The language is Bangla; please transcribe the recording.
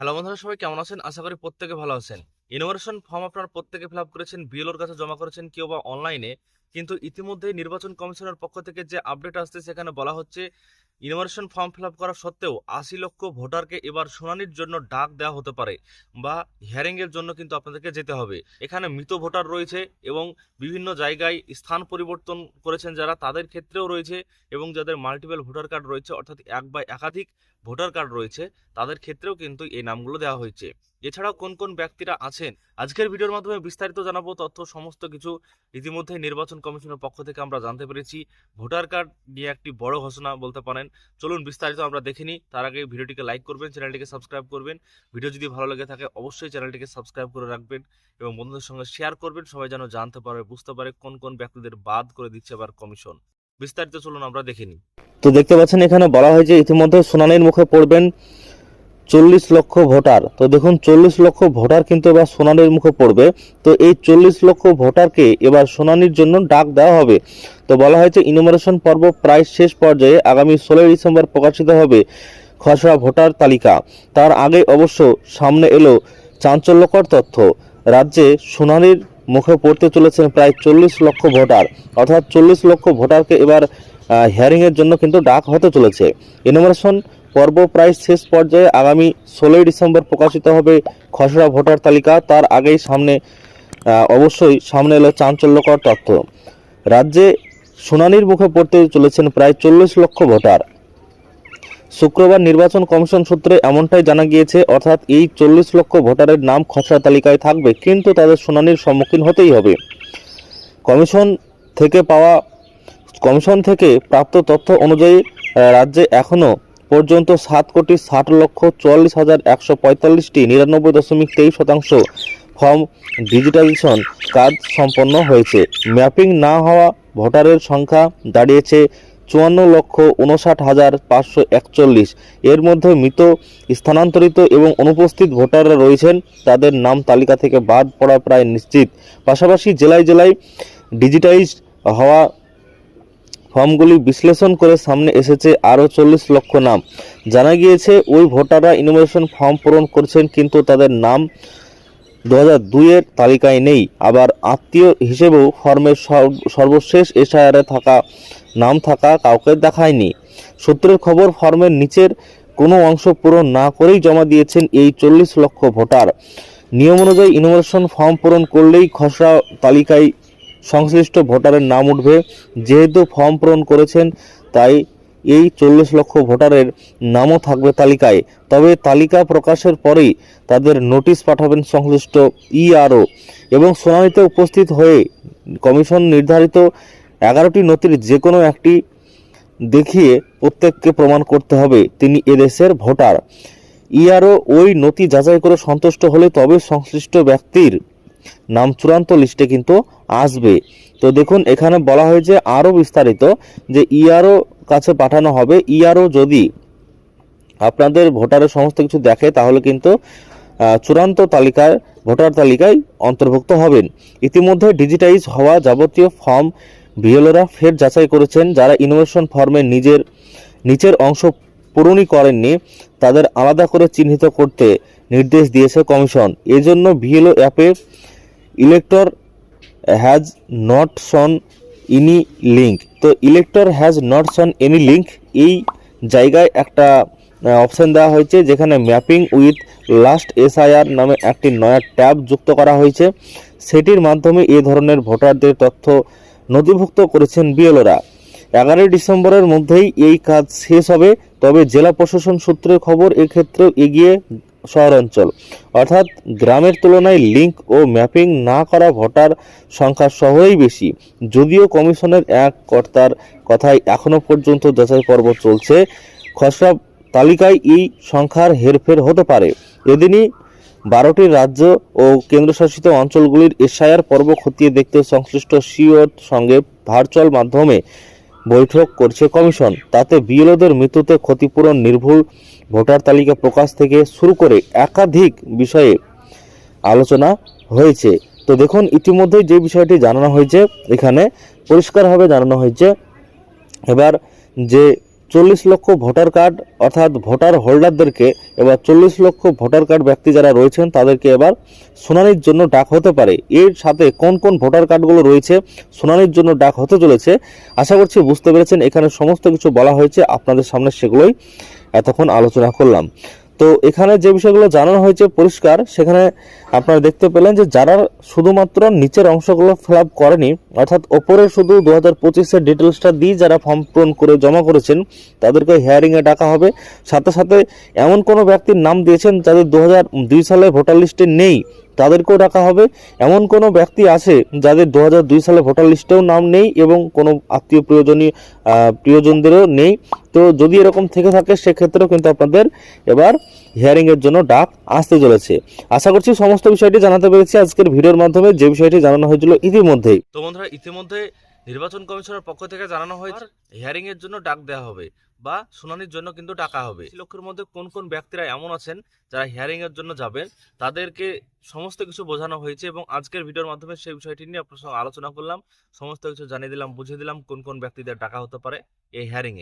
হ্যালো বন্ধুরা, সবাই কেমন আছেন? আশা করি প্রত্যেকে ভালো আছেন। ইনোভেশন ফর্ম আপনারা প্রত্যেকে ফিল আপ করেছেন, বিএলওর কাছে জমা করেছেন, কেউ বা অনলাইনে কিন্তু ইতিমধ্যেই নির্বাচন কমিশনের পক্ষ থেকে যে আপডেট আসছে সেখানে বলা হচ্ছে ইনোভেশন ফর্ম ফিল আপ করা সত্ত্বেও আশি লক্ষ ভোটারকে এবার শুনানির জন্য ডাক দেওয়া হতে পারে বা হিয়ারিং এর জন্য কিন্তু আপনাদেরকে যেতে হবে। এখানে মৃত ভোটার রয়েছে এবং বিভিন্ন জায়গায় স্থান পরিবর্তন করেছেন যারা, তাদের ক্ষেত্রেও রয়েছে এবং যাদের মাল্টিপল ভোটার কার্ড রয়েছে, অর্থাৎ এক বা একাধিক ভোটার কার্ড রয়েছে, তাদের ক্ষেত্রেও কিন্তু এই নামগুলো দেওয়া হয়েছে। এছাড়াও কোন কোন ব্যক্তিরা আছেন? আজকের ভিডিওর মাধ্যমে বিস্তারিত জানাব, তথ্য, সমস্ত কিছু ইতিমধ্যে নির্বাচন কমিশনের পক্ষ থেকে আমরা জানতে পেরেছি, ভোটার কার্ড নিয়ে একটি বড় ঘোষণা বলতে পারেন। চলুন বিস্তারিত আমরা দেখে নিই। তার আগে ভিডিওটিকে লাইক করবেন, চ্যানেলটিকে সাবস্ক্রাইব করবেন। ভিডিও যদি ভালো লেগে থাকে, অবশ্যই চ্যানেলটিকে সাবস্ক্রাইব করে রাখবেন এবং বন্ধুদের সঙ্গে শেয়ার করবেন। সবাই যেন জানতে পারে, বুঝতে পারে কোন কোন ব্যক্তিদের বাদ করে দিচ্ছে আবার কমিশন। বিস্তারিত চলুন আমরা দেখে নিই। তো দেখতে পাচ্ছেন, এখানে বলা হয়েছে ইতিমধ্যে শুনানির মুখে পড়বেন চল্লিশ লক্ষ ভোটার। তো দেখুন, চল্লিশ লক্ষ ভোটার কিন্তু এবার শুনানির মুখে পড়বে। তো এই চল্লিশ লক্ষ ভোটারকে এবার শুনানির জন্য ডাক দেওয়া হবে। তো বলা হয়েছে ইনুমারেশন পর্ব প্রায় শেষ পর্যায়ে আগামী ষোলোই ডিসেম্বর প্রকাশিত হবে খসড়া ভোটার তালিকা। তার আগে অবশ্য সামনে এলো চাঞ্চল্যকর তথ্য। রাজ্যে শুনানির মুখে পড়তে চলেছেন প্রায় চল্লিশ লক্ষ ভোটার। অর্থাৎ চল্লিশ লক্ষ ভোটারকে এবার হিয়ারিং এর জন্য কিন্তু ডাক হতে চলেছে। ইনোভেশন পর্ব প্রায় শেষ পর্যায়ে আগামী ষোলোই ডিসেম্বর প্রকাশিত হবে খসড়া ভোটার তালিকা। তার আগেই সামনে অবশ্যই সামনে এলো চাঞ্চল্যকর তথ্য। রাজ্যে শুনানির মুখে পড়তে চলেছেন প্রায় চল্লিশ লক্ষ ভোটার। শুক্রবার নির্বাচন কমিশন সূত্রে এমনটাই জানা গিয়েছে, অর্থাৎ এই চল্লিশ লক্ষ ভোটারের নাম খসড়া তালিকায় থাকবে, কিন্তু তাদের শুনানির সম্মুখীন হতেই হবে। কমিশন থেকে পাওয়া, কমিশন থেকে প্রাপ্ত তথ্য অনুযায়ী রাজ্যে এখনও পর্যন্ত সাত কোটি ষাট লক্ষ চুয়াল্লিশ হাজার একশো পঁয়তাল্লিশটি নিরানব্বই দশমিক তেইশ শতাংশ ফর্ম ডিজিটাইজেশন কাজ সম্পন্ন হয়েছে। ম্যাপিং না হওয়া ভোটারের সংখ্যা দাঁড়িয়েছে চুয়ান্ন লক্ষ উনষাট হাজার পাঁচশো একচল্লিশ। এর মধ্যে মৃত, স্থানান্তরিত এবং অনুপস্থিত ভোটাররা রয়েছেন। তাদের নাম তালিকা থেকে বাদ পড়া প্রায় নিশ্চিত। পাশাপাশি জেলায় জেলায় ডিজিটাইজ হওয়া ফর্মগুলি বিশ্লেষণ করে সামনে এসেছে আরও চল্লিশ লক্ষ নাম। জানা গিয়েছে, ওই ভোটাররা ইনোভেশন ফর্ম পূরণ করছেন, কিন্তু তাদের নাম দু হাজার দুইয়ের তালিকায় নেই। আবার আত্মীয় হিসেবেও ফর্মের সর্বশেষ এসআইআরে থাকা, নাম থাকা কাউকে দেখায়নি। সূত্রের খবর, ফর্মের নিচের কোনো অংশ পূরণ না করেই জমা দিয়েছেন এই চল্লিশ লক্ষ ভোটার। নিয়ম অনুযায়ী ইনোভেশন ফর্ম পূরণ করলেই খসড়া তালিকায় সংশ্লিষ্ট ভোটারের নাম উঠবে। যেহেতু ফর্ম পূরণ করেছেন, তাই এই চল্লিশ লক্ষ ভোটারের নামও থাকবে তালিকায়। তবে তালিকা প্রকাশের পরেই তাদের নোটিশ পাঠাবেন সংশ্লিষ্ট ইআরও এবং শুনানিতে উপস্থিত হয়ে কমিশন নির্ধারিত এগারোটি নথির যে কোনো একটি দেখিয়ে প্রত্যেককে প্রমাণ করতে হবে। তিনি এদেশের ভোটার। ইআরও ওই নথি যাচাই করে সন্তুষ্ট হলে তবে সংশ্লিষ্ট ব্যক্তির নাম চূড়ান্ত লিস্টে কিন্তু আসবে। তো দেখুন, এখানে বলা হয়েছে আরও বিস্তারিত যে ইআরও কাছে পাঠানো হবে। ইআরও যদি আপনাদের ভোটারের সমস্ত কিছু দেখে, তাহলে কিন্তু চূড়ান্ত তালিকায়, ভোটার তালিকায় অন্তর্ভুক্ত হবেন। ইতিমধ্যে ডিজিটাইজ হওয়া যাবতীয় ফর্ম বিএলওরা ফের যাচাই করেছেন। যারা ইনোভেশন ফর্মের নিজের, নিচের অংশ পূরণই করেননি, তাদের আলাদা করে চিহ্নিত করতে নির্দেশ দিয়েছে কমিশন। এজন্য বিএলও অ্যাপে elector has not shown any link তো elector has not shown any link এই জায়গায় একটা অপশান দেওয়া হয়েছে যেখানে ম্যাপিং উইথ লাস্ট এসআইআর নামে একটি নয়া ট্যাব যুক্ত করা হয়েছে। সেটির মাধ্যমে এ ধরনের ভোটারদের তথ্য নথিভুক্ত করেছেন বিএলওরা এগারোই ডিসেম্বরের মধ্যেই এই কাজ শেষ হবে, তবে জেলা প্রশাসন সূত্রের খবর এক্ষেত্রেও এগিয়ে শহরাঞ্চল। অর্থাৎ গ্রামের তুলনায় লিঙ্ক ও ম্যাপিং না করা ভোটার সংখ্যা সহই বেশি। যদিও কমিশনের এক কর্তার কথায় এখনও পর্যন্ত যাচাই পর্ব চলছে, খসড়া তালিকায় এই সংখ্যার হেরফের হতে পারে। এদিনই বারোটি রাজ্য ও কেন্দ্রশাসিত অঞ্চলগুলির এসআইআর পর্ব খতিয়ে দেখতে সংশ্লিষ্ট সিওর সঙ্গে ভার্চুয়াল মাধ্যমে বৈঠক করছে কমিশন। তাতে বিএলওদের মৃত্যুতে ক্ষতিপূরণ নির্ভুল ভোটার তালিকা প্রকাশ থেকে শুরু করে একাধিক বিষয়ে আলোচনা হয়েছে। তো দেখুন, ইতিমধ্যেই যে বিষয়টি জানানো হয়েছে, এখানে পরিষ্কারভাবে জানানো হয়েছে। এবার যে চল্লিশ লক্ষ ভোটার কার্ড অর্থাৎ ভোটার হোল্ডারদেরকে এবার চল্লিশ লক্ষ ভোটার কার্ড ব্যক্তি যারা রয়েছেন, তাদেরকে এবার শুনানির জন্য ডাক হতে পারে। এর সাথে কোন কোন ভোটার কার্ডগুলো রয়েছে, শুনানির জন্য ডাক হতে চলেছে, আশা করছি বুঝতে পেরেছেন। এখানে সমস্ত কিছু বলা হয়েছে, আপনাদের সামনে সেগুলোই এতক্ষণ আলোচনা করলাম। তো এখানে যে বিষয়গুলো জানানো হয়েছে পরিষ্কার, সেখানে আপনারা দেখতে পেলেন যে যারা শুধুমাত্র নিচের অংশগুলো ফিল আপ করেনি, অর্থাৎ ওপরে শুধু দু হাজার পঁচিশের ডিটেলসটা দিয়ে যারা ফর্ম পূরণ করে জমা করেছেন, তাদেরকে হিয়ারিংয়ে ডাকা হবে। সাথে সাথে এমন কোনো ব্যক্তির নাম দিয়েছেন যাদের দু হাজার দুই সালে ভোটার লিস্টে নেই। তাদেরকেও ডাকা হবে। এমন কোনো ব্যক্তি আছে যাদের দু হাজার দুই সালে ভোটার লিস্টেও নাম নেই এবং কোনো আত্মীয় প্রিয়জনীয় আহ, প্রিয়জনদেরও নেই। তো যদি এরকম থেকে থাকে সেক্ষেত্রেও কিন্তু আপনাদের এবার হিয়ারিং এর জন্য ডাক আসতে চলেছে। আশা করছি সমস্ত বিষয়টি জানাতে পেরেছি আজকের ভিডিওর মাধ্যমে। যে বিষয়টি জানানো হয়েছিল ইতিমধ্যেই। তো বন্ধুরা ইতিমধ্যে নির্বাচন কমিশনের পক্ষ থেকে জানানো হয়েছে হিয়ারিং এর জন্য ডাক দেওয়া হবে। বা শুনানির জন্য কিন্তু টাকা হবে। লক্ষের মধ্যে কোন কোন ব্যক্তিরা এমন আছেন, যারা হিয়ারিং এর জন্য যাবেন, তাদেরকে সমস্ত কিছু বোঝানো হয়েছে এবং আজকের ভিডিওর মাধ্যমে সেই বিষয়টি নিয়ে আপনার সঙ্গে আলোচনা করলাম। সমস্ত কিছু জানিয়ে দিলাম, বুঝিয়ে দিলাম কোন কোন ব্যক্তিদের টাকা হতে পারে এই হিয়ারিং এ।